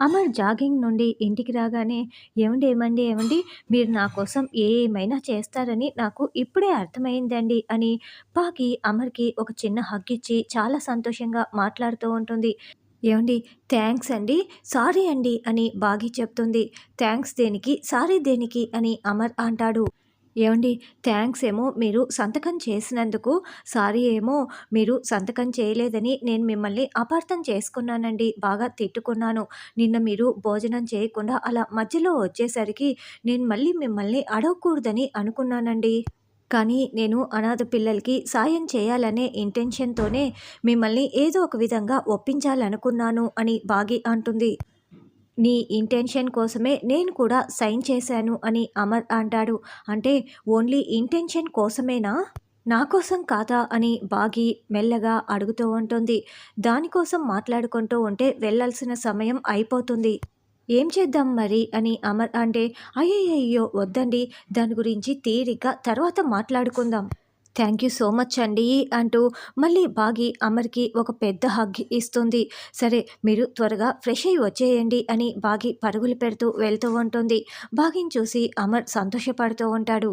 Amar jogging నుండి ఇంటికి రాగానే ఏమండి ఏమండి ఏమండి మీరు నా కోసం ఏమైనా చేస్తారని నాకు ఇప్పుడే అర్థమైందండి అని పాకి అమర్కి ఒక చిన్న హగ్ ఇచ్చి చాలా సంతోషంగా మాట్లాడుతూ ఉంటుంది. ఏమండి థ్యాంక్స్ అండి సారీ అండి అని బాగి చెప్తుంది. థ్యాంక్స్ దేనికి సారీ దేనికి అని అమర్ అంటాడు. ఏమండి థ్యాంక్స్ ఏమో మీరు సంతకం చేసినందుకు సారీ ఏమో మీరు సంతకం చేయలేదని నేను మిమ్మల్ని అపార్థం చేసుకున్నానండి. బాగా తిట్టుకున్నాను. నిన్న మీరు భోజనం చేయకుండా అలా మధ్యలో వచ్చేసరికి నేను మళ్ళీ మిమ్మల్ని అడగకూడదని అనుకున్నానండి. కానీ నేను అనాథ పిల్లలకి సాయం చేయాలనే ఇంటెన్షన్తోనే మిమ్మల్ని ఏదో ఒక విధంగా ఒప్పించాలనుకున్నాను అని బాగి అంటుంది. నీ ఇంటెన్షన్ కోసమే నేను కూడా సైన్ చేశాను అని అమర్ అంటాడు. అంటే ఓన్లీ ఇంటెన్షన్ కోసమేనా? నా కోసం కాదా అని బాగి మెల్లగా అడుగుతూ ఉంటుంది. దానికోసం మాట్లాడుకుంటూ ఉంటే వెళ్ళాల్సిన సమయం అయిపోతుంది. ఏం చేద్దాం మరి అని అమర్ అంటే అయ్యయ్యో వద్దండి. దాని గురించి తీరిక తర్వాత మాట్లాడుకుందాం. థ్యాంక్ యూ సో మచ్ అండి అంటూ మళ్ళీ బాగి అమర్కి ఒక పెద్ద హగ్ ఇస్తుంది. సరే మీరు త్వరగా ఫ్రెష్ అయ్యి వచ్చేయండి అని బాగి పరుగులు పెడుతూ వెళ్తూ ఉంటుంది. బాగిని చూసి అమర్ సంతోషపడుతూ ఉంటాడు.